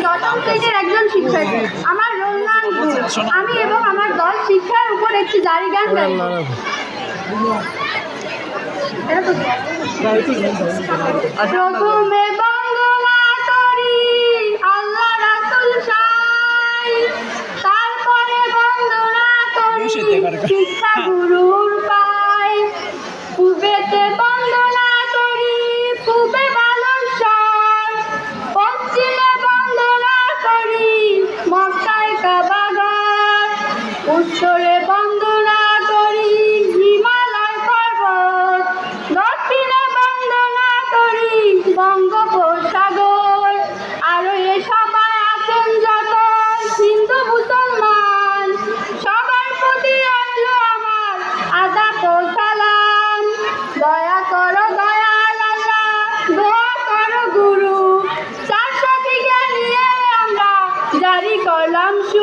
দশম একজন শিক্ষার্থী আমার রোল নাম আমি এবং আমার দল শিক্ষার উপর একটি জারি গান গাই। আচ্ছা। প্রথমে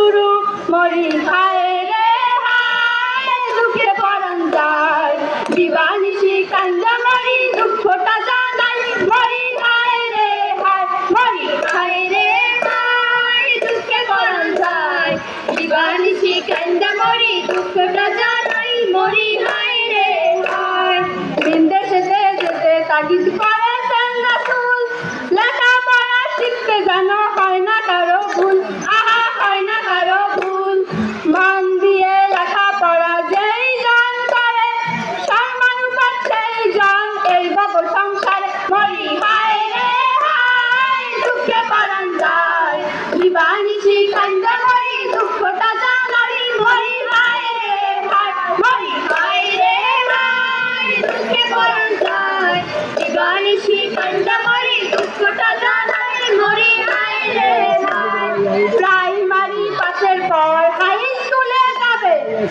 শুরু মরি আয়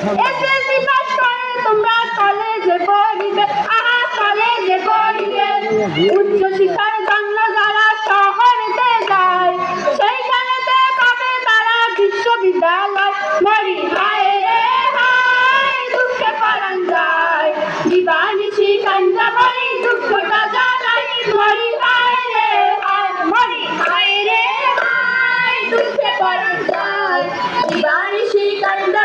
এসএসসি উচ্চ শিক্ষার জন্য যারা শহরেতে যায় সেইখানেতে তারা বিশ্ববিদ্যালয় মরি হায় রে হায় দুঃখে দুঃখটা মরি হায় রে রে হায় দুঃখে যায় দিবানি শিখান্তা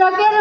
lo quiero.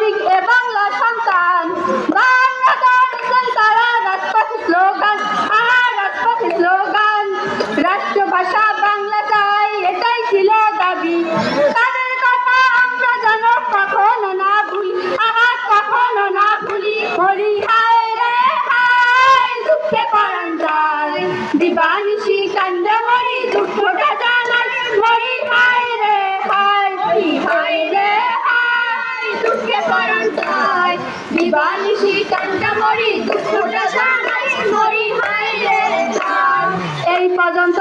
নাগরিক এ বাংলার সন্তান। বাংলাটা দেখছেন তারা রাজপথে স্লোগান, আর রাজপথে স্লোগান। রাষ্ট্রভাষা বাংলা চাই, এটাই ছিল দাবি। তাদের কথা আমরা যেন কখনো না ভুলি, আর কখনো না ভুলি। বলি হায় রে হায়, দুঃখে পরাণ যায়। দিবানিশি কান্দে মরি বালিশি কান্টা মরি দুঃখটা সারাই মরি হাই এই পর্যন্ত